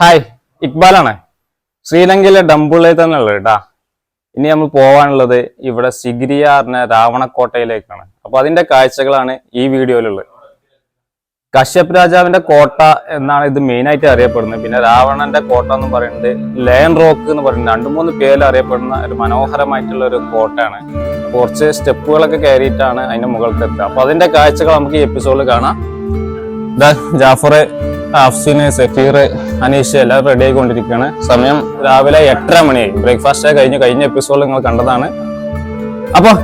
Hi ഇക്ബാലാണ്. ശ്രീലങ്കയിലെ ഡംബുള്ളയിൽ തന്നെ ഉള്ളത് കേട്ടാ. ഇനി നമ്മൾ പോവാനുള്ളത് ഇവിടെ സിഗിരിയ പറഞ്ഞ രാവണക്കോട്ടയിലേക്കാണ്. അപ്പൊ അതിന്റെ കാഴ്ചകളാണ് ഈ വീഡിയോയിലുള്ളത്. കശ്യപ് രാജാവിന്റെ കോട്ട എന്നാണ് ഇത് മെയിൻ ആയിട്ട് അറിയപ്പെടുന്നത്. പിന്നെ രാവണന്റെ കോട്ട എന്ന് പറയുന്നത് ലയൺ റോക്ക് എന്ന് പറയുന്നത് രണ്ടു മൂന്ന് പേരിൽ അറിയപ്പെടുന്ന ഒരു മനോഹരമായിട്ടുള്ള ഒരു കോട്ടയാണ്. കുറച്ച് സ്റ്റെപ്പുകളൊക്കെ കയറിയിട്ടാണ് അതിന്റെ മുകൾക്ക് എത്തുക അപ്പൊ അതിന്റെ കാഴ്ചകൾ നമുക്ക് ഈ എപ്പിസോഡിൽ കാണാം. ജാഫർ അഫ്സിന് സഫീർ അനീഷ് എല്ലാവരും റെഡി ആയിക്കൊണ്ടിരിക്കുകയാണ്. സമയം രാവിലെ എട്ടര മണിയായി. ബ്രേക്ക്ഫാസ്റ്റ് കഴിഞ്ഞ് കഴിഞ്ഞ എപ്പിസോഡ് നിങ്ങൾ കണ്ടതാണ്. അപ്പോൾ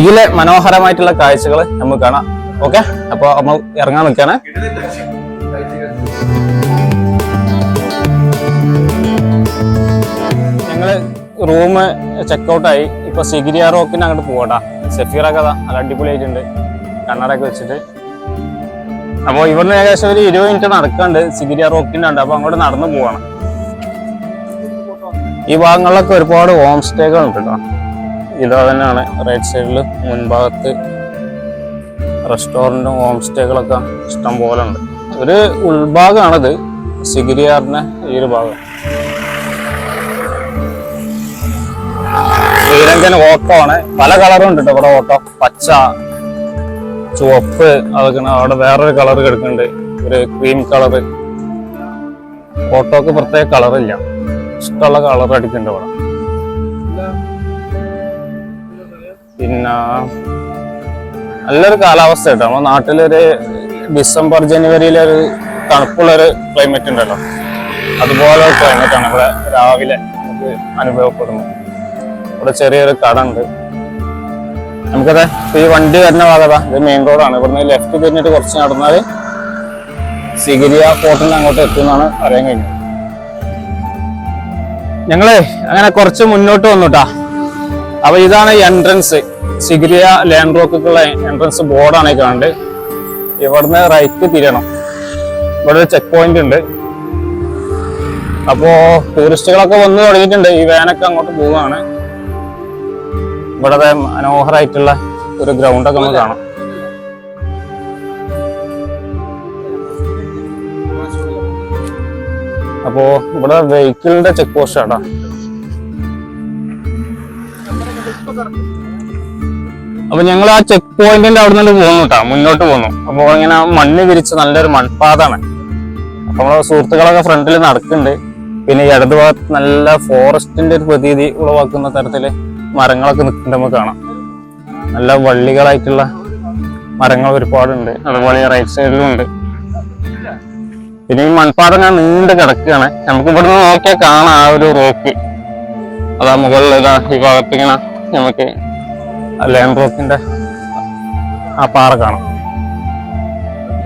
ഇതിലെ മനോഹരമായിട്ടുള്ള കാഴ്ചകൾ നമുക്ക് കാണാം. ഓക്കെ അപ്പോൾ നമ്മൾ ഇറങ്ങാൻ നിൽക്കാണ് ഞങ്ങൾ റൂം ചെക്കൗട്ടായി ഇപ്പൊ സിഗിരിയ റോക്കിന് അങ്ങോട്ട് പോകട്ടാ സഫീറൊക്കെ അതാ നല്ല അടിപൊളിയായിട്ടുണ്ട്. കണ്ണടയൊക്കെ വെച്ചിട്ട്. അപ്പൊ ഇവിടുന്ന് ഏകദേശം ഒരു ഇരുപത് മിനിറ്റ് നടക്കുന്നുണ്ട് സിഗിരിയ റോക്കിന്റെ ഉണ്ട് അപ്പൊ അങ്ങോട്ട് നടന്നു പോവാണ്. ഈ ഭാഗങ്ങളിലൊക്കെ ഒരുപാട് ഹോം സ്റ്റേകൾ ഉണ്ട് കേട്ടോ ഇതാ തന്നെയാണ്. റൈറ്റ് സൈഡിൽ മുൻഭാഗത്ത് റെസ്റ്റോറന്റും ഹോം സ്റ്റേകളൊക്കെ ഇഷ്ടം പോലെ ഉണ്ട്. ഒരു ഉൾഭാഗമാണിത് സിഗിരിയാറിന്റെ ഈ ഒരു ഭാഗം. ശ്രീലങ്കൻ ഓട്ടോ ആണ്. പല കളറും ഉണ്ട് കേട്ടോ ഇവിടെ ഓട്ടോ പച്ച ചുവപ്പ് അതൊക്കെ അവിടെ വേറൊരു കളർ കിടക്കുന്നുണ്ട്. ഒരു ക്രീം കളർ ഫോട്ടോക്ക് പ്രത്യേക കളറില്ല ഇഷ്ടമുള്ള കളർ അടിക്കുന്നുണ്ട് ഇവിടെ പിന്നെ നല്ലൊരു കാലാവസ്ഥ കേട്ടോ. നമ്മുടെ നാട്ടിലൊരു ഡിസംബർ ജനുവരിയിലൊരു തണുപ്പുള്ളൊരു ക്ലൈമറ്റ് ഉണ്ടല്ലോ. അതുപോലെ ക്ലൈമറ്റാണ് ഇവിടെ രാവിലെ നമുക്ക് അനുഭവപ്പെടുന്നത് ഇവിടെ ചെറിയൊരു കട ഉണ്ട്. നമുക്കത് ഈ വണ്ടി വരുന്ന ഭാഗത ഇത് മെയിൻ റോഡാണ് ഇവിടുന്ന് ലെഫ്റ്റ് തിരിഞ്ഞിട്ട് കുറച്ച് നടന്നാൽ സിഗിരിയ ഫോർട്ടിൽ അങ്ങോട്ട് എത്തുമെന്നാണ് അറിയാൻ കഴിഞ്ഞത്. ഞങ്ങൾ അങ്ങനെ കുറച്ച് മുന്നോട്ട് വന്നുട്ടാ. അപ്പൊ ഇതാണ് എൻട്രൻസ് സിഗിരിയ ലാൻഡ് റോക്കുള്ള എൻട്രൻസ് ബോർഡാണ് ഈ കാണുന്നത് ഇവിടുന്ന് റൈറ്റ് തിരിയണം. ഇവിടെ ഒരു ചെക്ക് പോയിന്റ് ഉണ്ട്. അപ്പോ ടൂറിസ്റ്റുകളൊക്കെ വന്നു തുടങ്ങിയിട്ടുണ്ട്. ഈ വാനൊക്കെ അങ്ങോട്ട് പോവുകയാണ്. ഇവിടെ മനോഹരമായിട്ടുള്ള ഒരു ഗ്രൗണ്ടൊക്കെ നമുക്ക് കാണാം. അപ്പോ ഇവിടെ വെഹിക്കിളിന്റെ ചെക്ക് പോസ്റ്റ് ആടാ. അപ്പൊ ഞങ്ങൾ ആ ചെക്ക് പോയിന്റിന്റെ അവിടെ നിന്ന് പോന്നു കേട്ടാ മുന്നോട്ട് പോന്നു. അപ്പൊ ഇങ്ങനെ മണ്ണ് വിരിച്ച് നല്ലൊരു മൺപാതാണ്. അപ്പൊ നമ്മളെ സുഹൃത്തുക്കളൊക്കെ ഫ്രണ്ടിൽ നടക്കുന്നുണ്ട് പിന്നെ ഇടതുഭാഗത്ത് ഇടത് ഭാഗത്ത് നല്ല ഫോറസ്റ്റിന്റെ ഒരു പ്രതീതി ഉളവാക്കുന്ന തരത്തിൽ മരങ്ങളൊക്കെ നിൽക്കുന്നത് നമുക്ക് കാണാം. നല്ല വള്ളികളായിട്ടുള്ള മരങ്ങൾ ഒരുപാടുണ്ട്. അതുപോലെ റൈറ്റ് സൈഡിലും ഉണ്ട്. പിന്നെ ഈ മൺപാത ഞാൻ നീണ്ട് കിടക്കുകയാണ്. നമുക്ക് ഇവിടുന്ന് നോക്കിയാൽ കാണാം ആ ഒരു റോക്ക് അതാ മുകളിൽ ഇതാ ഈ ഭാഗത്ത് ഇങ്ങനെ നമുക്ക് ലാൻഡ് റോക്കിന്റെ ആ പാറ കാണാം.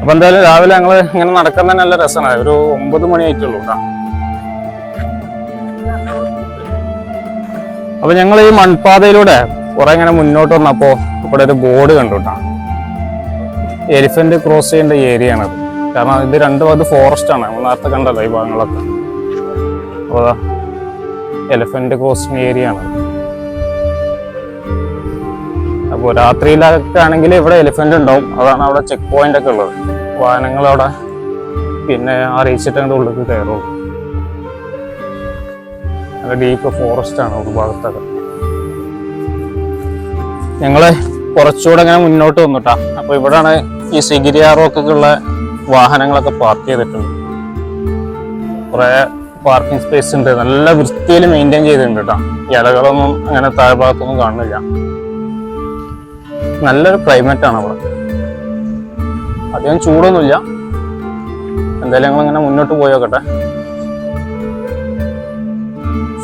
അപ്പൊ എന്തായാലും രാവിലെ ഞങ്ങൾ ഇങ്ങനെ നടക്കാൻ തന്നെ നല്ല രസമാണ്. ഒരു ഒമ്പത് മണി ആയിട്ടുള്ളൂ കേട്ടോ. അപ്പൊ ഞങ്ങൾ ഈ മൺപാതയിലൂടെ കുറെ ഇങ്ങനെ മുന്നോട്ട് വന്നപ്പോ ഇവിടെ ഒരു ബോർഡ് കണ്ടു എലിഫന്റ് ക്രോസ് ചെയ്യേണ്ട ഏരിയ ആണത് കാരണം ഇത് രണ്ടും ഭാഗത്ത് ഫോറസ്റ്റ് ആണ്. നമ്മൾ നേരത്തെ കണ്ടല്ലോ ഈ ഭാഗങ്ങളൊക്കെ. എലിഫന്റ് ക്രോസിംഗ് ഏരിയ ആണ്. അപ്പോൾ രാത്രിയിലൊക്കെ ആണെങ്കിൽ ഇവിടെ എലിഫന്റ് ഉണ്ടാവും. അതാണ് അവിടെ ചെക്ക് പോയിന്റ് ഒക്കെ ഉള്ളത്. വാഹനങ്ങൾ അവിടെ പിന്നെ അറിയിച്ചിട്ട് അങ്ങോട്ട് ഉള്ളിൽ കയറുള്ളൂ. നല്ല ഡീപ്പ് ഫോറസ്റ്റ് ആണ് ഒരു ഭാഗത്തൊക്കെ. ഞങ്ങൾ കുറച്ചുകൂടെ അങ്ങനെ മുന്നോട്ട് വന്നിട്ടാ. അപ്പൊ ഇവിടാണ് ഈ സിഗിരിയാറോക്കുള്ള വാഹനങ്ങളൊക്കെ പാർക്ക് ചെയ്തിട്ടുണ്ട്. കുറെ പാർക്കിംഗ് സ്പേസ് ഉണ്ട്. നല്ല വൃത്തിയിൽ മെയിന്റെയിൻ ചെയ്തിട്ടുണ്ട് കേട്ടോ ഇലകളൊന്നും അങ്ങനെ താഴ്ഭാഗത്തൊന്നും കാണുന്നില്ല. നല്ലൊരു ക്ലൈമറ്റ് ആണ് അവിടെ. അധികം ചൂടൊന്നുമില്ല. എന്തായാലും ഞങ്ങൾ ഇങ്ങനെ മുന്നോട്ട് പോയോക്കട്ടെ.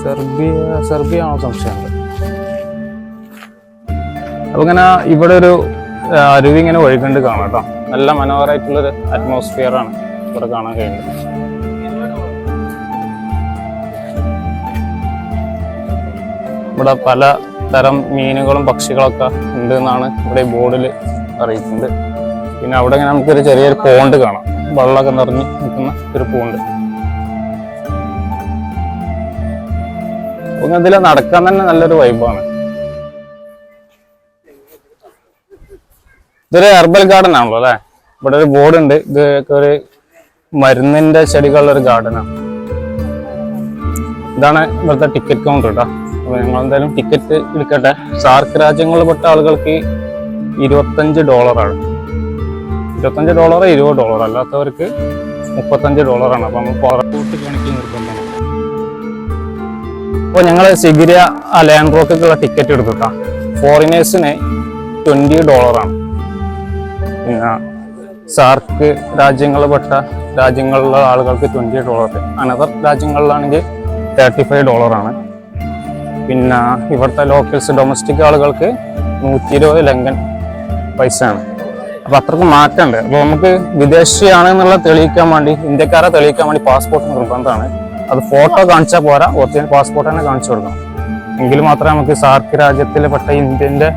സെർബിയ സെർബിയ ആണോ സംശയമുണ്ട് അപ്പൊ ഇങ്ങനെ ഇവിടെ ഒരു അരുവി ഇങ്ങനെ ഒഴുകണ്ട് കാണാം കേട്ടോ. നല്ല മനോഹരമായിട്ടുള്ളൊരു അറ്റ്മോസ്ഫിയർ ആണ് ഇവിടെ കാണാൻ കഴിയുന്നത്. ഇവിടെ പല തരം മീനുകളും പക്ഷികളൊക്കെ ഉണ്ട് എന്നാണ് ഇവിടെ ബോർഡിൽ അറിയിക്കുന്നത്. പിന്നെ അവിടെ ഇങ്ങനെ നമുക്കൊരു ചെറിയൊരു പോണ്ട് കാണാം. വെള്ളമൊക്കെ നിറഞ്ഞ് നിൽക്കുന്ന ഒരു പോണ്ട് അപ്പം അതിൽ നടക്കാൻ തന്നെ നല്ലൊരു വൈബാണ് ഇതൊരു ഹെർബൽ ഗാർഡൻ ആണല്ലോ അല്ലേ? ഇവിടെ ഒരു ബോർഡ് ഉണ്ട്. ഇത് ഒരു മരുന്നിന്റെ ചെടികളുള്ള ഒരു ഗാർഡനാണ് ഇതാണ് ഇവിടുത്തെ ടിക്കറ്റ് കൗണ്ടർ കേട്ടോ അപ്പൊ ഞങ്ങൾ എന്തായാലും ടിക്കറ്റ് എടുക്കട്ടെ. സാർക്ക് രാജ്യങ്ങളിൽപ്പെട്ട ആളുകൾക്ക് ഇരുപത്തഞ്ച് ഡോളറാണ് ഇരുപത്തഞ്ച് ഡോളർ ഇരുപത് ഡോളർ അല്ലാത്തവർക്ക് മുപ്പത്തഞ്ച് ഡോളറാണ് അപ്പൊ നമ്മൾ പുറത്തോട്ട് നിർബന്ധമാണ് അപ്പോൾ ഞങ്ങൾ സിഗിരിയ ലാൻഡ് റോക്കൊക്കെയുള്ള ടിക്കറ്റ് എടുത്തിട്ടാ. ഫോറിനേഴ്സിന് ട്വന്റി ഡോളറാണ് പിന്നെ സാർക്ക് രാജ്യങ്ങളിൽപ്പെട്ട രാജ്യങ്ങളിലുള്ള ആളുകൾക്ക് ട്വന്റി ഡോളർ അനദർ രാജ്യങ്ങളിലാണെങ്കിൽ തേർട്ടി ഫൈവ് ഡോളറാണ് പിന്നെ ഇവിടുത്തെ ലോക്കൽസ് ഡൊമസ്റ്റിക് ആളുകൾക്ക് നൂറ്റി ഇരുപത് ലങ്കൻ പൈസ ആണ് അപ്പോൾ അത്രയ്ക്ക് മാറ്റമുണ്ട്. അപ്പോൾ നമുക്ക് വിദേശിയാണ് എന്നുള്ള തെളിയിക്കാൻ വേണ്ടി ഇന്ത്യക്കാരെ തെളിയിക്കാൻ വേണ്ടി പാസ്പോർട്ട് നിർബന്ധമാണ്. അത് ഫോട്ടോ കാണിച്ചാൽ പോരാ. ഒറിജിനൽ പാസ്പോർട്ട് തന്നെ കാണിച്ചു കൊടുക്കണം. എങ്കിൽ മാത്രമേ നമുക്ക് സാർക്ക് രാജ്യത്തിൽ പെട്ട ഇന്ത്യന്റെ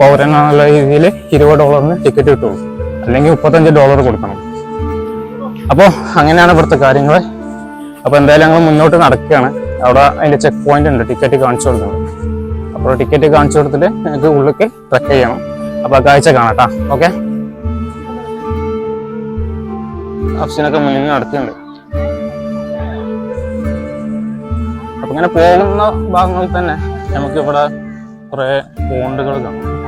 പൗരൻ എന്നുള്ള രീതിയിൽ ഇരുപത് ഡോളറിന് ടിക്കറ്റ് കിട്ടുള്ളൂ. അല്ലെങ്കിൽ മുപ്പത്തഞ്ച് ഡോളർ കൊടുക്കണം. അപ്പോൾ അങ്ങനെയാണ് ഇവിടുത്തെ കാര്യങ്ങൾ അപ്പോൾ എന്തായാലും ഞങ്ങൾ മുന്നോട്ട് നടക്കുകയാണ്. അവിടെ അതിന്റെ ചെക്ക് പോയിന്റ് ഉണ്ട്. ടിക്കറ്റ് കാണിച്ചു കൊടുക്കുന്നത് അപ്പോൾ ടിക്കറ്റ് കാണിച്ചു കൊടുത്തിട്ട് ഞങ്ങൾക്ക് ഉള്ളിലേക്ക് ട്രക്ക് ചെയ്യണം. അപ്പോൾ കാഴ്ച കാണാം കേട്ടോ ഓക്കെ അഫ്സിനൊക്കെ മുന്നിൽ നടക്കുന്നുണ്ട്. ഇങ്ങനെ പോകുന്ന ഭാഗങ്ങളിൽ തന്നെ നമുക്കിവിടെ കുറേ പോണ്ടുകൾ കാണാം.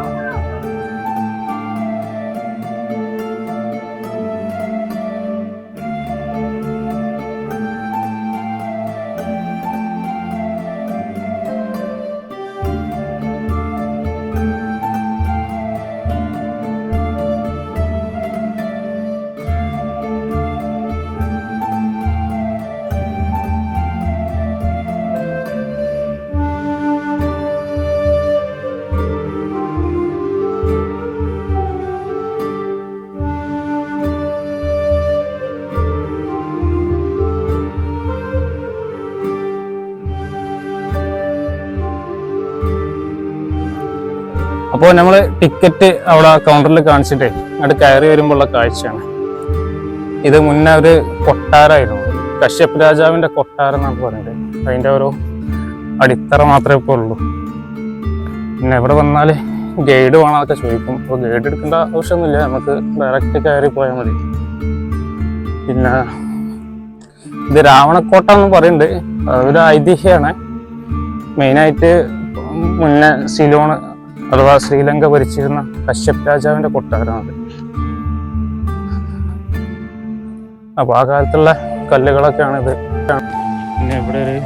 അപ്പോൾ നമ്മൾ ടിക്കറ്റ് അവിടെ കൗണ്ടറിൽ കാണിച്ചിട്ട് അവിടെ കയറി വരുമ്പോഴുള്ള കാഴ്ചയാണ്. ഇത് മുന്നേ ഒരു കൊട്ടാരമായിരുന്നു കശ്യപ് രാജാവിന്റെ കൊട്ടാരം എന്നാണ് പറയുന്നത്. അതിന്റെ ഒരു അടിത്തറ മാത്രമേ ഇപ്പോൾ ഉള്ളൂ. പിന്നെ ഇവിടെ വന്നാൽ ഗൈഡ് വേണമെന്നൊക്കെ ചോദിക്കും. അപ്പോൾ ഗൈഡ് എടുക്കേണ്ട ആവശ്യമൊന്നുമില്ല. നമുക്ക് ഡയറക്റ്റ് കയറി പോയാൽ മതി. പിന്നെ ഇത് രാവണക്കോട്ട എന്ന് പറയുന്നുണ്ട്. അതൊരു ഐതിഹ്യമാണ്. മെയിനായിട്ട് മുന്നേ സിലോൺ അഥവാ ശ്രീലങ്ക ഭരിച്ചിരുന്ന കശ്യപ് രാജാവിന്റെ കൊട്ടാരമാണ് അപ്പൊ ആ കാലത്തുള്ള കല്ലുകളൊക്കെയാണ് ഇത് പിന്നെ ഇവിടെ ഒരു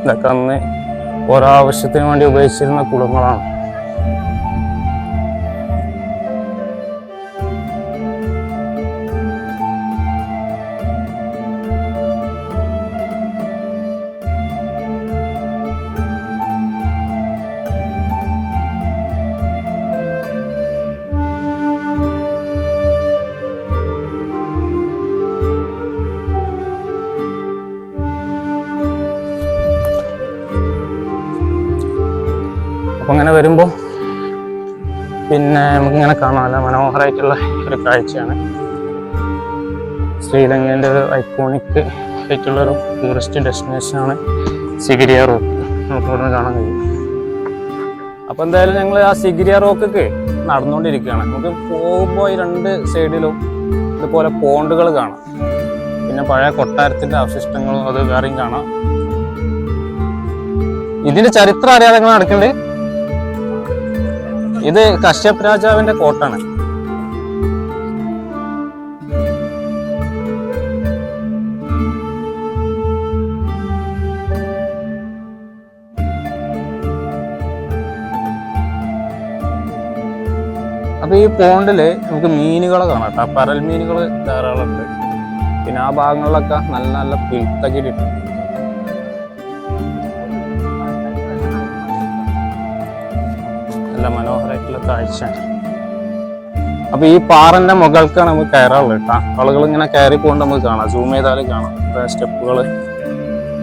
ഇതൊക്കെ അന്ന് ഓരോ ആവശ്യത്തിന് വേണ്ടി ഉപയോഗിച്ചിരുന്ന കുളങ്ങളാണ്. നമുക്കിങ്ങനെ കാണാം. നല്ല മനോഹരമായിട്ടുള്ള ഒരു കാഴ്ചയാണ്. ശ്രീലങ്കേന്റെ ഒരു ഐക്കോണിക് ആയിട്ടുള്ള ഒരു ടൂറിസ്റ്റ് ഡെസ്റ്റിനേഷനാണ് സിഗിരിയ റോക്ക്. നമുക്ക് ഇവിടെ കാണാൻ കഴിയും. അപ്പോൾ എന്തായാലും ഞങ്ങൾ ആ സിഗിരിയ റോക്കൊക്കെ നടന്നുകൊണ്ടിരിക്കുകയാണ്. നമുക്ക് പോകുമ്പോൾ ഈ രണ്ട് സൈഡിലും ഇതുപോലെ പോണ്ടുകൾ കാണാം. പിന്നെ പഴയ കൊട്ടാരത്തിന്റെ അവശിഷ്ടങ്ങളും അത് വേറെയും കാണാം. ഇതിന്റെ ചരിത്രം അറിയാതെ നിങ്ങൾ ഇത് കശ്യപ് രാജാവിന്റെ കോട്ടാണ്. അപ്പൊ ഈ പോണ്ടിൽ നമുക്ക് മീനുകളെ കാണാം കേട്ടോ. പരൽ മീനുകൾ ധാരാളം പിന്നെ ആ ഭാഗങ്ങളിലൊക്കെ നല്ല നല്ല പിൽത്തക്കി നല്ല നല്ല മനോഹരമായിട്ടുള്ള കാഴ്ചയാണ്. അപ്പൊ ഈ പാറന്റെ മുകൾക്കാണ് നമുക്ക് കയറാനുള്ളത് കേട്ടോ. ആളുകൾ ഇങ്ങനെ കയറി പോകുന്നത് നമുക്ക് കാണാം. സൂം ചെയ്താൽ കാണാം. സ്റ്റെപ്പുകൾ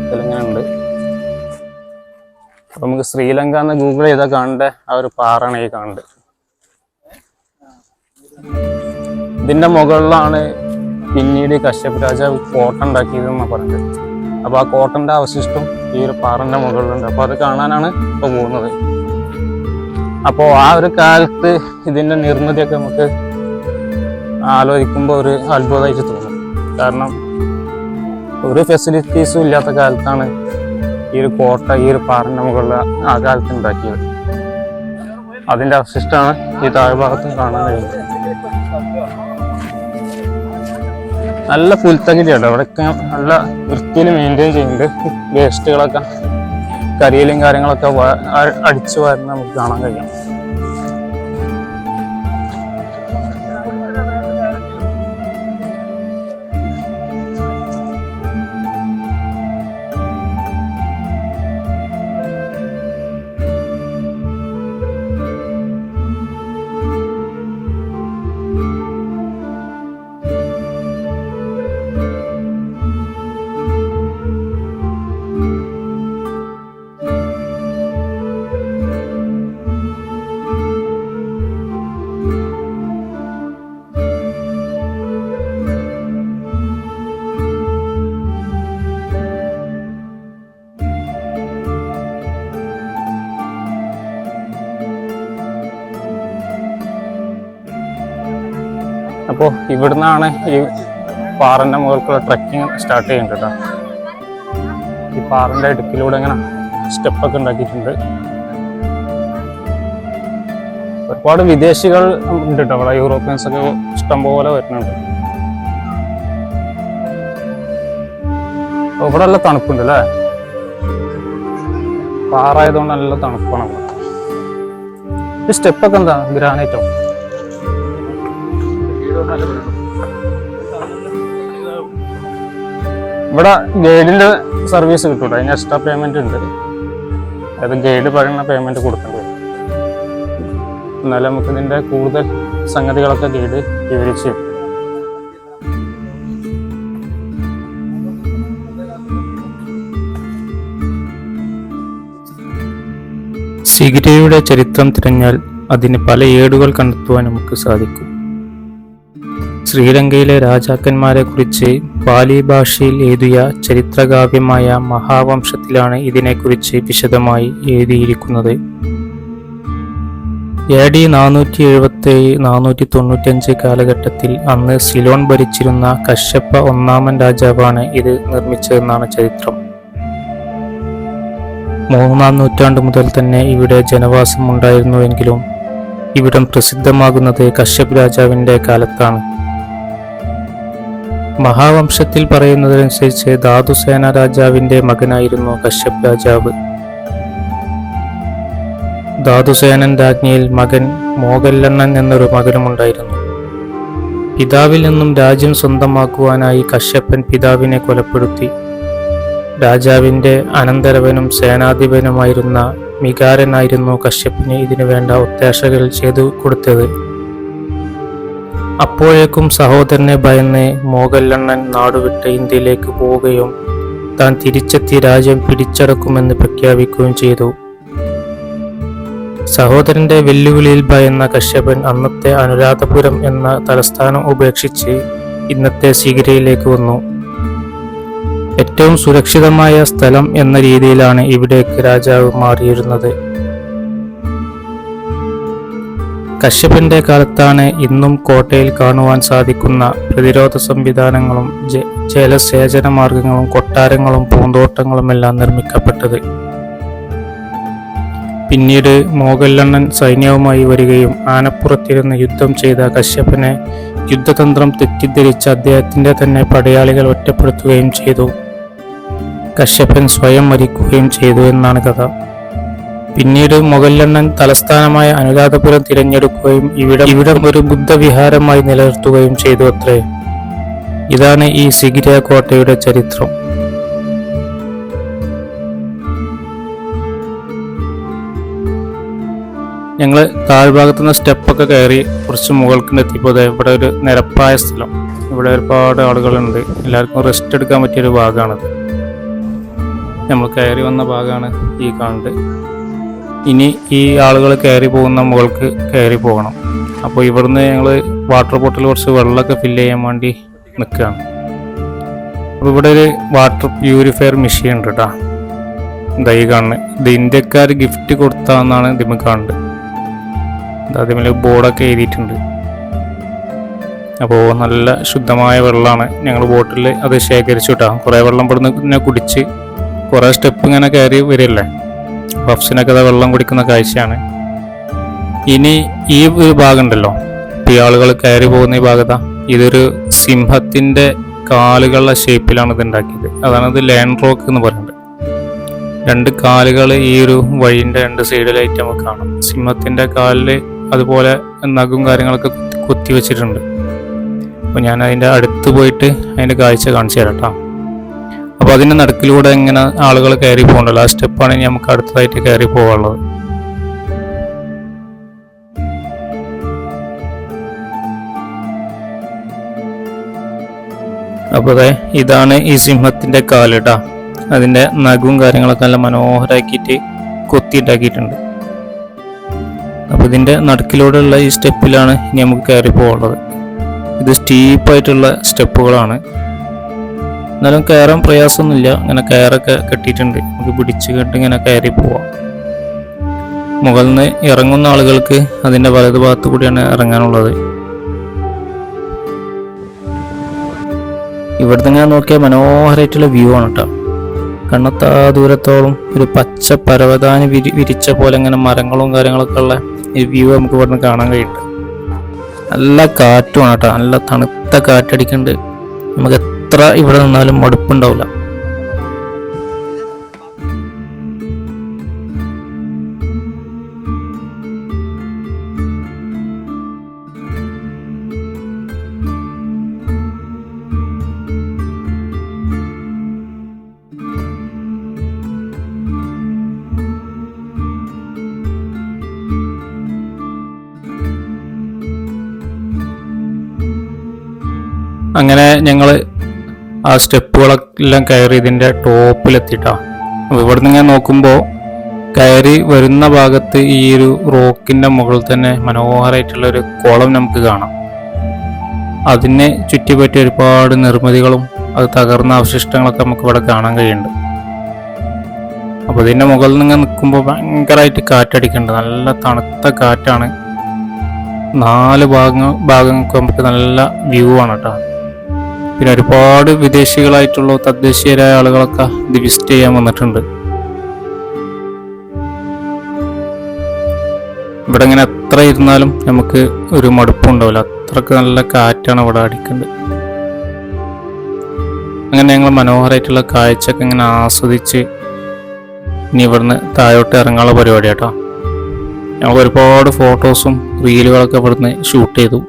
ഇതിലിങ്ങനെ ഉണ്ട്. അപ്പൊ നമുക്ക് ശ്രീലങ്ക എന്ന് ഗൂഗിൾ ചെയ്താൽ കാണേണ്ട ആ ഒരു പാറയാണ് ഈ കാണേണ്ടത്. ഇതിന്റെ മുകളിലാണ് പിന്നീട് കശ്യപ് രാജാവ് കോട്ട ഉണ്ടാക്കിയതെന്നാണ് പറഞ്ഞത്. അപ്പൊ ആ കോട്ടന്റെ അവശിഷ്ടം ഈ ഒരു പാറന്റെ മുകളിലുണ്ട്. അപ്പൊ അത് കാണാനാണ് ഇപ്പൊ പോകുന്നത്. അപ്പോൾ ആ ഒരു കാലത്ത് ഇതിന്റെ നിർമ്മിതിയൊക്കെ നമുക്ക് ആലോചിക്കുമ്പോൾ ഒരു അത്ഭുതമായിട്ട് തോന്നും. കാരണം ഒരു ഫെസിലിറ്റീസും ഇല്ലാത്ത കാലത്താണ് ഈ ഒരു കോട്ട ഈ ഒരു പാറിന്റെ മുകളിൽ ആ കാലത്ത് ഉണ്ടാക്കിയത്. അതിന്റെ അവശിഷ്ടമാണ് ഈ താഴ്ഭാഗത്തും കാണാൻ കഴിയുന്നത്. നല്ല പുൽത്തകിരിയാണ് അവിടെയൊക്കെ നല്ല വൃത്തിയിൽ മെയിന്റെയിൻ ചെയ്യുന്നുണ്ട്. വേസ്റ്റുകളൊക്കെ കരിയിലും കാര്യങ്ങളൊക്കെ അടിച്ചു വരുന്ന നമുക്ക് കാണാൻ കഴിയും. അപ്പോൾ ഇവിടുന്നാണ് ഈ പാറന്റെ മുകൾക്കുള്ള ട്രക്കിംഗ് സ്റ്റാർട്ട് ചെയ്യുന്നത് കേട്ടോ ഈ പാറന്റെ ഇടുക്കിലൂടെ ഇങ്ങനെ സ്റ്റെപ്പൊക്കെ ഉണ്ടാക്കിയിട്ടുണ്ട്. ഒരുപാട് വിദേശികൾ ഉണ്ട് കേട്ടോ അവിടെ യൂറോപ്യൻസ് ഒക്കെ ഇഷ്ടംപോലെ വരുന്നുണ്ട്. ഇവിടെ നല്ല തണുപ്പുണ്ട് അല്ലേ പാറ ആയതുകൊണ്ട് നല്ല തണുപ്പാണ് ഈ സ്റ്റെപ്പൊക്കെ എന്താ? ഗ്രാനൈറ്റോ ഇവിടെ ഗൈഡിൽ സർവീസ് കിട്ടൂട്ടോ? അതിന് എക്സ്ട്രാ പേയ്മെന്റ് ഉണ്ട്. അത് ഗൈഡ് പറയുന്ന പേയ്മെന്റ് കൊടുക്കേണ്ടി വരും. എന്നാലും നമുക്ക് ഇതിന്റെ കൂടുതൽ സംഗതികളൊക്കെ ഗൈഡ് വിവരിച്ച് തരും. സിഗിരയുടെ ചരിത്രം തിരഞ്ഞാൽ അതിന് പല ഏടുകൾ കണ്ടെത്തുവാൻ നമുക്ക് സാധിക്കും. ശ്രീലങ്കയിലെ രാജാക്കന്മാരെ കുറിച്ച് പാലി ഭാഷയിൽ എഴുതിയ ചരിത്രകാവ്യമായ മഹാവംശത്തിലാണ് ഇതിനെക്കുറിച്ച് വിശദമായി എഴുതിയിരിക്കുന്നത്. എ ഡി നാനൂറ്റി എഴുപത്തി നാനൂറ്റി തൊണ്ണൂറ്റഞ്ച് കാലഘട്ടത്തിൽ അന്ന് സിലോൺ ഭരിച്ചിരുന്ന കശ്യപ്പ ഒന്നാമൻ രാജാവാണ് ഇത് നിർമ്മിച്ചതെന്നാണ് ചരിത്രം. മൂന്നാം നൂറ്റാണ്ട് മുതൽ തന്നെ ഇവിടെ ജനവാസം ഉണ്ടായിരുന്നുവെങ്കിലും ഇവിടം പ്രസിദ്ധമാകുന്നത് കശ്യപ് രാജാവിന്റെ കാലത്താണ്. മഹാവംശത്തിൽ പറയുന്നതനുസരിച്ച് ധാതുസേന രാജാവിന്റെ മകനായിരുന്നു കശ്യപ് രാജാവ്. ധാതുസേനൻ രാജ്ഞിയിൽ മകൻ മോഗല്ലണ്ണൻ എന്നൊരു മകനുമുണ്ടായിരുന്നു. പിതാവിൽ നിന്നും രാജ്യം സ്വന്തമാക്കുവാനായി കശ്യപ്പൻ പിതാവിനെ കൊലപ്പെടുത്തി. രാജാവിന്റെ അനന്തരവനും സേനാധിപനുമായിരുന്ന മികാരനായിരുന്നു കശ്യപ്പിന് ഇതിനു വേണ്ട ഒത്താശകൾ ചെയ്തു കൊടുത്തത്. അപ്പോഴേക്കും സഹോദരനെ ഭയന്ന് മോഗല്ലണ്ണൻ നാടുവിട്ട് ഇന്ത്യയിലേക്ക് പോവുകയും താൻ തിരിച്ചെത്തി രാജ്യം പിടിച്ചടക്കുമെന്ന് പ്രഖ്യാപിക്കുകയും ചെയ്തു. സഹോദരന്റെ വെല്ലുവിളിയിൽ ഭയന്ന കശ്യപൻ അന്നത്തെ അനുരാധപുരം എന്ന തലസ്ഥാനം ഉപേക്ഷിച്ച് ഇന്നത്തെ സിഗിരയിലേക്ക് വന്നു. ഏറ്റവും സുരക്ഷിതമായ സ്ഥലം എന്ന രീതിയിലാണ് ഇവിടേക്ക് രാജാവ് മാറിയിരുന്നത്. കശ്യപന്റെ കാലത്താണ് ഇന്നും കോട്ടയിൽ കാണുവാൻ സാധിക്കുന്ന പ്രതിരോധ സംവിധാനങ്ങളും ജലസേചന മാർഗങ്ങളും കൊട്ടാരങ്ങളും പൂന്തോട്ടങ്ങളുമെല്ലാം നിർമ്മിക്കപ്പെട്ടത്. പിന്നീട് മോഗല്ലണ്ണൻ സൈന്യവുമായി വരികയും ആനപ്പുറത്തിരുന്ന് യുദ്ധം ചെയ്ത കശ്യപനെ യുദ്ധതന്ത്രം തെറ്റിദ്ധരിച്ച് അദ്ദേഹത്തിന്റെ തന്നെ പടയാളികൾ ഒറ്റപ്പെടുത്തുകയും ചെയ്തു. കശ്യപൻ സ്വയം മരിക്കുകയും ചെയ്തു എന്നാണ് കഥ. പിന്നീട് മുഗല്ലണ്ണൻ തലസ്ഥാനമായ അനുരാധപുരം തിരഞ്ഞെടുക്കുകയും ഇവിടെ ഇവിടം ഒരു ബുദ്ധവിഹാരമായി നിലനിർത്തുകയും ചെയ്തു അത്രേ ഇതാണ് ഈ സിഗിര കോട്ടയുടെ ചരിത്രം. ഞങ്ങൾ താഴ്ഭാഗത്തു നിന്ന് സ്റ്റെപ്പൊക്കെ കയറി കുറച്ച് മുകൾക്ക് എത്തിയപ്പോൾ ഇവിടെ ഒരു നിരപ്പായ സ്ഥലം. ഇവിടെ ഒരുപാട് ആളുകളുണ്ട്. എല്ലാവർക്കും റെസ്റ്റ് എടുക്കാൻ പറ്റിയൊരു ഭാഗമാണത് നമ്മൾ കയറി വന്ന ഭാഗമാണ് ഈ കാണുന്നത്. ഇനി ഈ ആളുകൾ കയറി പോകുന്ന മുകൾക്ക് കയറി പോകണം. അപ്പോൾ ഇവിടുന്ന് ഞങ്ങൾ വാട്ടർ ബോട്ടിൽ കുറച്ച് വെള്ളമൊക്കെ ഫില്ല് ചെയ്യാൻ വേണ്ടി നിൽക്കുകയാണ് അപ്പോൾ ഇവിടെ ഒരു വാട്ടർ പ്യൂരിഫയർ മെഷീൻ ഉണ്ട് കേട്ടോ ദൈ കാണുന്നത് ഇത് ഇന്ത്യക്കാർ ഗിഫ്റ്റ് കൊടുത്താന്നാണ് ഇതിമ കാണുന്നത്. അതിൽ ബോർഡൊക്കെ എഴുതിയിട്ടുണ്ട്. അപ്പോൾ നല്ല ശുദ്ധമായ വെള്ളമാണ്. ഞങ്ങൾ ബോട്ടിൽ അത് ശേഖരിച്ചു കിട്ടാം കുറേ വെള്ളം ഇവിടുന്ന് കുടിച്ച് കുറേ സ്റ്റെപ്പ് ഇങ്ങനെ കയറി വരില്ലേ പഫ്സിനൊക്കെ അത് വെള്ളം കുടിക്കുന്ന കാഴ്ചയാണ്. ഇനി ഈ ഒരു ഭാഗമുണ്ടല്ലോ. ആളുകൾ കയറി പോകുന്ന ഈ ഭാഗത്താ. ഇതൊരു സിംഹത്തിന്റെ കാലുകളുടെ ഷേപ്പിലാണ് ഇത് ഉണ്ടാക്കിയത്. അതാണ് ഇത് ലാൻഡ് റോക്ക് എന്ന് പറയുന്നത്. രണ്ട് കാലുകൾ ഈ ഒരു വഴിന്റെ രണ്ട് സൈഡിലായിട്ട് നമുക്ക് കാണാം. സിംഹത്തിന്റെ കാലിൽ അതുപോലെ നഖും കാര്യങ്ങളൊക്കെ കുത്തി വെച്ചിട്ടുണ്ട്. അപ്പോൾ ഞാൻ അതിന്റെ അടുത്ത് പോയിട്ട് അതിന്റെ കാഴ്ച കാണിച്ചു തരാം കേട്ടോ. അപ്പോൾ അതിന്റെ നടുക്കിലൂടെ ഇങ്ങനെ ആളുകൾ കയറി പോകണ്ടല്ലോ. ആ സ്റ്റെപ്പാണ് ഇനി നമുക്ക് അടുത്തതായിട്ട് കയറി പോകാനുള്ളത്. അപ്പോൾ അതെ ഇതാണ് ഈ സിംഹത്തിന്റെ കാൽ അതിന്റെ നഖവും കാര്യങ്ങളൊക്കെ നല്ല മനോഹരമാക്കിയിട്ട് കൊത്തിയിട്ടാക്കിയിട്ടുണ്ട്. അപ്പോൾ ഇതിന്റെ നടുക്കിലൂടെയുള്ള ഈ സ്റ്റെപ്പിലാണ് ഇനി നമുക്ക് കയറി പോകാനുള്ളത്. ഇത് സ്റ്റീപ്പായിട്ടുള്ള സ്റ്റെപ്പുകളാണ് എന്നാലും കയറാൻ പ്രയാസമൊന്നുമില്ല. ഇങ്ങനെ കയറൊക്കെ കെട്ടിയിട്ടുണ്ട്. നമുക്ക് പിടിച്ച് കെട്ടി ഇങ്ങനെ കയറി പോവാം. മുകളിൽ നിന്ന് ഇറങ്ങുന്ന ആളുകൾക്ക് അതിന്റെ വലതു ഭാഗത്ത് കൂടിയാണ് ഇറങ്ങാനുള്ളത്. ഇവിടുന്ന് ഇങ്ങനെ നോക്കിയാൽ മനോഹരമായിട്ടുള്ള വ്യൂ ആണ് കേട്ടോ. കണ്ണത്താ ദൂരത്തോളം ഒരു പച്ച പരവതാനി വിരി വിരിച്ച പോലെ ഇങ്ങനെ മരങ്ങളും കാര്യങ്ങളൊക്കെ ഉള്ള ഈ വ്യൂ നമുക്ക് ഇവിടുന്ന് കാണാൻ കഴിയുന്നുണ്ട്. നല്ല കാറ്റുമാണ് കേട്ടോ. നല്ല തണുത്ത കാറ്റടിക്കുന്നുണ്ട്. നമുക്ക് എത്ര ഇവിടെ നിന്നാലും മടുപ്പുണ്ടാവില്ല. അങ്ങനെ ഞങ്ങൾ ആ സ്റ്റെപ്പുകളെല്ലാം കയറി ഇതിന്റെ ടോപ്പിലെത്തിയിട്ടാ അപ്പോൾ നിന്ന് ഞാൻ നോക്കുമ്പോൾ കയറി വരുന്ന ഭാഗത്ത് ഈ ഒരു റോക്കിന്റെ മുകളിൽ തന്നെ മനോഹരമായിട്ടുള്ള ഒരു കുളം നമുക്ക് കാണാം. അതിനെ ചുറ്റിപ്പറ്റി ഒരുപാട് നിർമ്മിതികളും അത് തകർന്ന അവശിഷ്ടങ്ങളൊക്കെ നമുക്ക് ഇവിടെ കാണാൻ കഴിയുന്നുണ്ട്. അപ്പോൾ ഇതിന്റെ മുകളിൽ നിന്ന് നിൽക്കുമ്പോൾ ഭയങ്കരമായിട്ട് കാറ്റടിക്കുന്നുണ്ട്. നല്ല തണുത്ത കാറ്റാണ്. നാല് ഭാഗങ്ങൾ ഭാഗങ്ങൾക്ക് നമുക്ക് നല്ല വ്യൂ ആണ് കേട്ടോ. പിന്നെ ഒരുപാട് വിദേശികളായിട്ടുള്ള തദ്ദേശീയരായ ആളുകളൊക്കെ ഇത് വിസിറ്റ് ചെയ്യാൻ വന്നിട്ടുണ്ട്. ഇവിടെ ഇങ്ങനെ എത്ര ഇരുന്നാലും നമുക്ക് ഒരു മടുപ്പുണ്ടാവില്ല അത്രയ്ക്ക് നല്ല കാറ്റാണ് ഇവിടെ അടിക്കുന്നത്. അങ്ങനെ ഞങ്ങൾ മനോഹരമായിട്ടുള്ള കാഴ്ചയൊക്കെ ഇങ്ങനെ ആസ്വദിച്ച് ഇനി ഇവിടുന്ന് താഴോട്ട് ഇറങ്ങാനുള്ള പരിപാടി കേട്ടോ ഞങ്ങൾ ഒരുപാട് ഫോട്ടോസും റീലുകളൊക്കെ ഇവിടുന്ന് ഷൂട്ട് ചെയ്തു.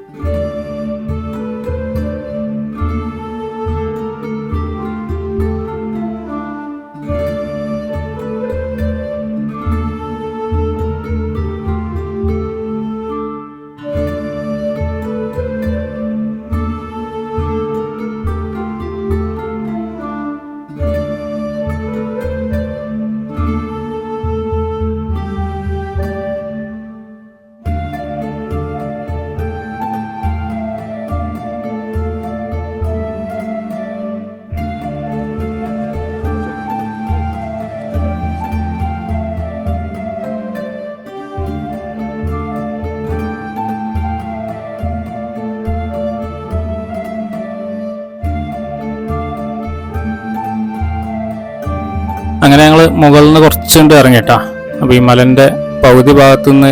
അങ്ങനെ ഞങ്ങൾ മുകളിൽ നിന്ന് കുറച്ചുകൊണ്ട് ഇറങ്ങിട്ടാ അപ്പോൾ ഈ മലന്റെ പകുതി ഭാഗത്തു നിന്ന്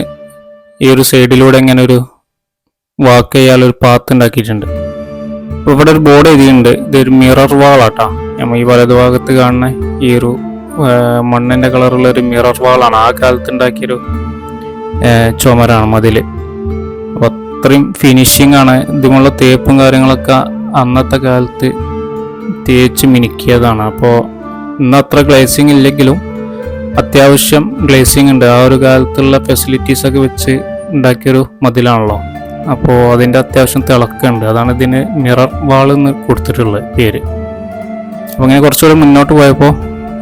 ഈ ഒരു സൈഡിലൂടെ ഇങ്ങനെ ഒരു വാക്ക് ചെയ്യാനൊരു പാത്ത് ഉണ്ടാക്കിയിട്ടുണ്ട്. അപ്പോൾ ഇവിടെ ഒരു ബോർഡ് എഴുതിയിട്ടുണ്ട്. ഇതൊരു മിറർ വാളാട്ടാ നമ്മൾ ഈ വലതു ഭാഗത്ത് കാണുന്ന ഈ ഒരു മണ്ണിന്റെ കളറുള്ള ഒരു മിറർ വാളാണ് ആ കാലത്ത് ഉണ്ടാക്കിയൊരു ചുമരാണ് മതിൽ. അപ്പോൾ അത്രയും ഫിനിഷിംഗ് ആണ്. ഇതുമുള്ള തേപ്പും കാര്യങ്ങളൊക്കെ അന്നത്തെ കാലത്ത് തേച്ച് മിനുക്കിയതാണ്. അപ്പോൾ ഇന്ന് അത്ര ഗ്ലേസിങ് ഇല്ലെങ്കിലും അത്യാവശ്യം ഗ്ലേസിങ് ഉണ്ട്. ആ ഒരു കാലത്തുള്ള ഫെസിലിറ്റീസ് ഒക്കെ വെച്ച് ഉണ്ടാക്കിയൊരു മതിലാണല്ലോ. അപ്പോൾ അതിന്റെ അത്യാവശ്യം തിളക്കമുണ്ട് അതാണ് ഇതിന് മിറർ വാൾ എന്ന് കൊടുത്തിട്ടുള്ളത് പേര്. അപ്പോൾ അങ്ങനെ കുറച്ചുകൂടെ മുന്നോട്ട് പോയപ്പോൾ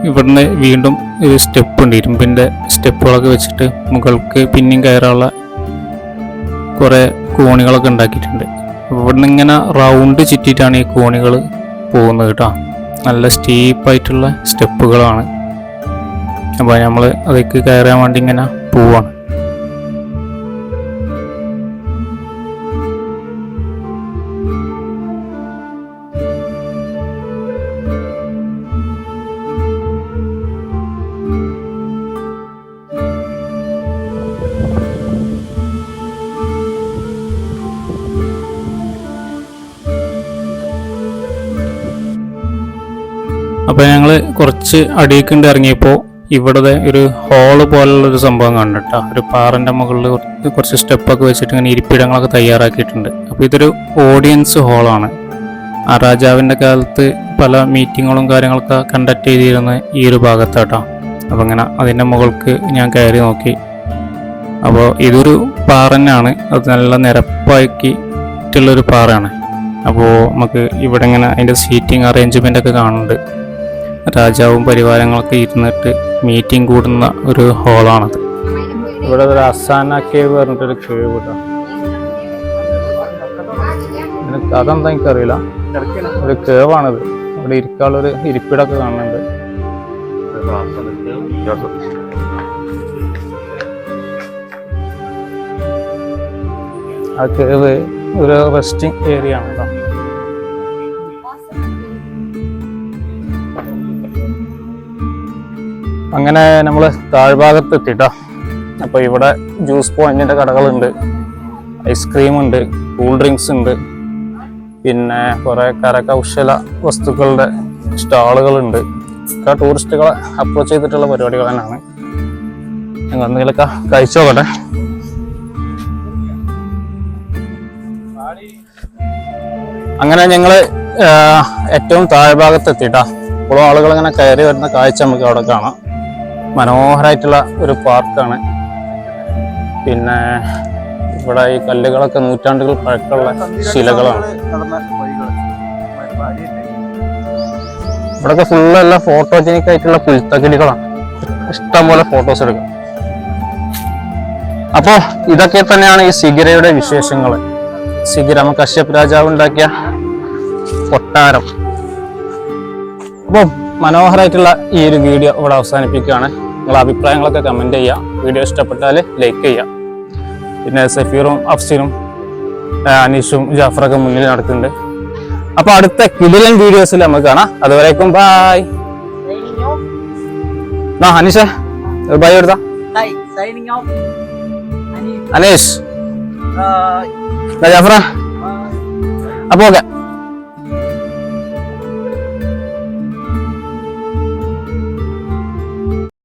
ഇവിടുന്ന് വീണ്ടും ഒരു സ്റ്റെപ്പ് ഉണ്ട്. ഇരുമ്പിന്റെ സ്റ്റെപ്പുകളൊക്കെ വെച്ചിട്ട് മുകൾക്ക് പിന്നെയും കയറാനുള്ള കുറേ കോണികളൊക്കെ ഉണ്ടാക്കിയിട്ടുണ്ട്. ഇവിടുന്ന് ഇങ്ങനെ റൗണ്ട് ചുറ്റിയിട്ടാണ് ഈ കോണികൾ പോകുന്നത് കേട്ടോ. നല്ല സ്റ്റീപ്പായിട്ടുള്ള സ്റ്റെപ്പുകളാണ്. അപ്പോൾ നമ്മൾ അതിലേക്ക് കയറാൻ വേണ്ടി ഇങ്ങനെ പോവാണ്. അപ്പോൾ ഞങ്ങൾ കുറച്ച് അടിയേക്കുണ്ട് ഇറങ്ങിയപ്പോൾ ഇവിടുത്തെ ഒരു ഹോൾ പോലുള്ള ഒരു സംഭവം കണ്ടിട്ടാ ഒരു പാറന്റെ മുകളിൽ കുറച്ച് സ്റ്റെപ്പൊക്കെ വെച്ചിട്ട് ഇങ്ങനെ ഇരിപ്പിടങ്ങളൊക്കെ തയ്യാറാക്കിയിട്ടുണ്ട്. അപ്പോൾ ഇതൊരു ഓഡിയൻസ് ഹോളാണ് ആ രാജാവിന്റെ കാലത്ത് പല മീറ്റിങ്ങുകളും കാര്യങ്ങളൊക്കെ കണ്ടക്ട് ചെയ്തിരുന്ന ഈ ഒരു ഭാഗത്താട്ടോ. അപ്പോൾ ഇങ്ങനെ അതിന്റെ മുകൾക്ക് ഞാൻ കയറി നോക്കി. അപ്പോൾ ഇതൊരു പാറന്നാണ് അത് നല്ല നിരപ്പാക്കിയിട്ടുള്ളൊരു പാറയാണ്. അപ്പോൾ നമുക്ക് ഇവിടെ ഇങ്ങനെ അതിന്റെ സീറ്റിംഗ് അറേഞ്ച്മെന്റ് ഒക്കെ കാണുന്നുണ്ട്. രാജാവും പരിവാരങ്ങളൊക്കെ ഇരുന്നിട്ട് മീറ്റിംഗ് കൂടുന്ന ഒരു ഹോളാണത് ഇവിടെ ഒരു അസാന കേവ് പറഞ്ഞിട്ടൊരു കേവ് കൂട്ടാണ് അതെന്താ എനിക്കറിയില്ല. ഒരു കേവാണിത് ഇവിടെ ഇരിക്കാനുള്ളൊരു ഇരിപ്പിടൊക്കെ കാണുന്നുണ്ട്. ആ കേവ് ഒരു റെസ്റ്റിംഗ് ഏരിയ ആണ് കേട്ടോ. അങ്ങനെ നമ്മൾ താഴ്ഭാഗത്ത് എത്തിട്ടോ അപ്പോൾ ഇവിടെ ജ്യൂസ് പോയിന്റിന്റെ കടകളുണ്ട്. ഐസ്ക്രീം ഉണ്ട് കൂൾ ഡ്രിങ്ക്സ് ഉണ്ട്. പിന്നെ കുറേ കരകൗശല വസ്തുക്കളുടെ സ്റ്റാളുകളുണ്ട്. ഒക്കെ ടൂറിസ്റ്റുകളെ അപ്രോച്ച് ചെയ്തിട്ടുള്ള പരിപാടികൾ തന്നെയാണ്. ഞങ്ങൾ എന്തെങ്കിലുമൊക്കെ കഴിച്ചു നോക്കട്ടെ. അങ്ങനെ ഞങ്ങൾ ഏറ്റവും താഴ്ഭാഗത്ത് എത്തിയിട്ടാ ഇപ്പോഴും ആളുകൾ ഇങ്ങനെ കയറി വരുന്ന കാഴ്ച നമുക്ക് അവിടെ കാണാം. മനോഹരമായിട്ടുള്ള ഒരു പാർക്കാണ്. പിന്നെ ഇവിടെ ഈ കല്ലുകളൊക്കെ നൂറ്റാണ്ടുകൾ പഴക്കമുള്ള ശിലകളാണ്. ഇവിടെയൊക്കെ ഫുള്ള് ഫോട്ടോജനിക് ആയിട്ടുള്ള പുൽത്തകിടികളാണ്. ഇഷ്ടംപോലെ ഫോട്ടോസ് എടുക്കാം. അപ്പോൾ ഇതൊക്കെ തന്നെയാണ് ഈ സിഗിരയുടെ വിശേഷങ്ങൾ. സിഗിര കശ്യപ് രാജാവ് ഉണ്ടാക്കിയ കൊട്ടാരം. അപ്പം മനോഹരമായിട്ടുള്ള ഈ ഒരു വീഡിയോ ഇവിടെ അവസാനിപ്പിക്കുകയാണ്. നിങ്ങളുടെ അഭിപ്രായങ്ങളൊക്കെ കമന്റ് ചെയ്യുക. വീഡിയോ ഇഷ്ടപ്പെട്ടാൽ ലൈക്ക് ചെയ്യുക. പിന്നെ സഫീറും അഫ്സിനും അനീഷും ജാഫറൊക്കെ മുന്നിൽ നടക്കുന്നുണ്ട്. അപ്പോൾ അടുത്ത കിടിലൻ വീഡിയോസിൽ നമുക്ക് കാണാം. അതുവരേക്കും ബായ്. ആ അനീഷ ബൈ എടുത്താ? അനീഷ്. ജാഫറ. അപ്പോൾ ഓക്കെ